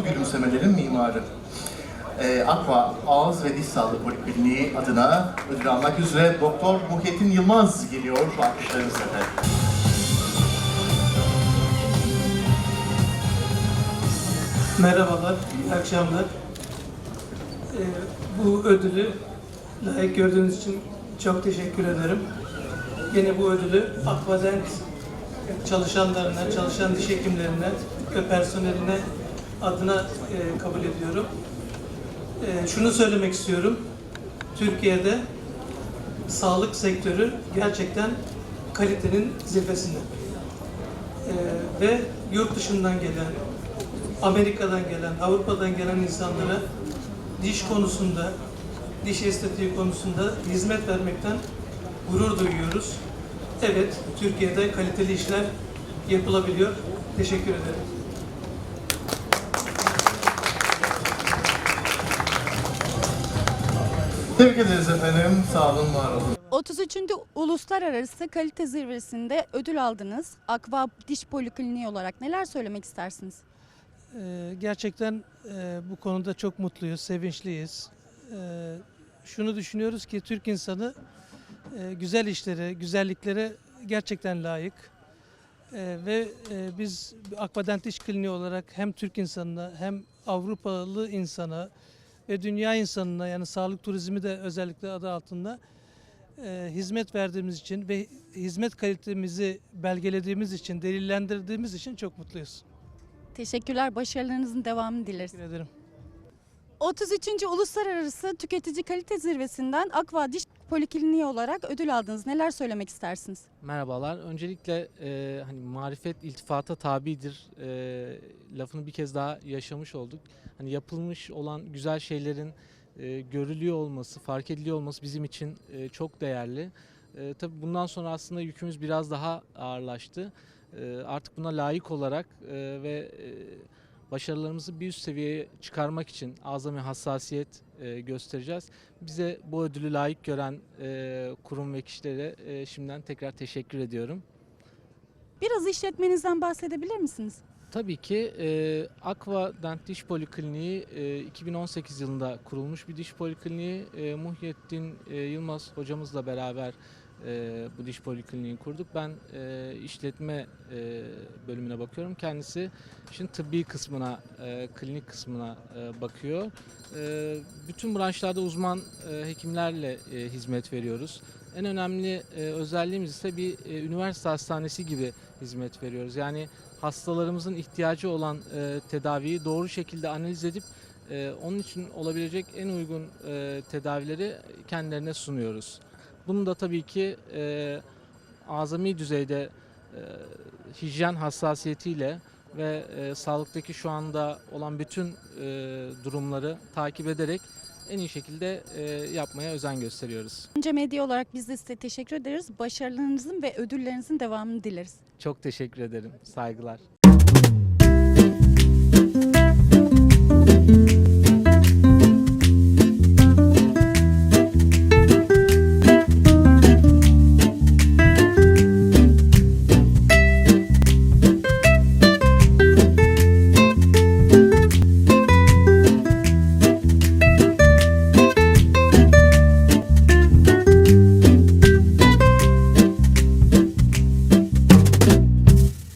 mutlu gülümsemelerin mimarı. Ee, Aqua Ağız ve Diş Sağlığı Polikliniği adına ödül almak üzere Doktor Muhittin Yılmaz geliyor. Alkışlarınızla efendim. Merhabalar, iyi akşamlar. Ee, bu ödülü layık gördüğünüz için çok teşekkür ederim. Yine bu ödülü Aquadent çalışanlarına, çalışan diş hekimlerine ve personeline adına e, kabul ediyorum. E, şunu söylemek istiyorum. Türkiye'de sağlık sektörü gerçekten kalitenin zirvesinde. Ee, ve yurt dışından gelen, Amerika'dan gelen, Avrupa'dan gelen insanlara diş konusunda, diş estetiği konusunda hizmet vermekten gurur duyuyoruz. Evet, Türkiye'de kaliteli işler yapılabiliyor. Teşekkür ederim. Tebrik ederiz efendim. Sağ olun, var olun. 33. Uluslararası Kalite Zirvesi'nde ödül aldınız. Akva Diş Polikliniği olarak neler söylemek istersiniz? Ee, gerçekten e, bu konuda çok mutluyuz, sevinçliyiz. Ee, şunu düşünüyoruz ki Türk insanı e, güzel işlere, güzelliklere gerçekten layık. Ee, ve e, biz Akvadent Diş Kliniği olarak hem Türk insanına hem Avrupalı insana ve dünya insanına yani sağlık turizmi de özellikle adı altında e, hizmet verdiğimiz için ve hizmet kalitemizi belgelediğimiz için, delillendirdiğimiz için çok mutluyuz. Teşekkürler, başarılarınızın devamını dileriz. Teşekkür ederim. 33. Uluslararası Tüketici Kalite Zirvesi'nden Akva Diş Polikliniği olarak ödül aldınız. Neler söylemek istersiniz? Merhabalar. Öncelikle e, hani marifet iltifata tabidir e, lafını bir kez daha yaşamış olduk. Hani yapılmış olan güzel şeylerin e, görülüyor olması, fark ediliyor olması bizim için e, çok değerli. E, tabii bundan sonra aslında yükümüz biraz daha ağırlaştı. E, artık buna layık olarak e, ve e, başarılarımızı bir üst seviyeye çıkarmak için azami hassasiyet e, göstereceğiz. Bize bu ödülü layık gören e, kurum ve kişilere e, şimdiden tekrar teşekkür ediyorum. Biraz işletmenizden bahsedebilir misiniz? Tabii ki e, Aqua Dent Diş Polikliniği e, 2018 yılında kurulmuş bir diş polikliniği. E, Muhyiddin e, Yılmaz hocamızla beraber e, bu diş polikliniği kurduk. Ben e, işletme e, bölümüne bakıyorum. Kendisi işin tıbbi kısmına, e, klinik kısmına e, bakıyor. E, bütün branşlarda uzman e, hekimlerle e, hizmet veriyoruz. En önemli e, özelliğimiz ise bir e, üniversite hastanesi gibi hizmet veriyoruz. Yani hastalarımızın ihtiyacı olan e, tedaviyi doğru şekilde analiz edip e, onun için olabilecek en uygun e, tedavileri kendilerine sunuyoruz. Bunu da tabii ki e, azami düzeyde e, hijyen hassasiyetiyle ve e, sağlıktaki şu anda olan bütün e, durumları takip ederek en iyi şekilde e, yapmaya özen gösteriyoruz. Önce medya olarak biz de size teşekkür ederiz. Başarılarınızın ve ödüllerinizin devamını dileriz. Çok teşekkür ederim. Saygılar.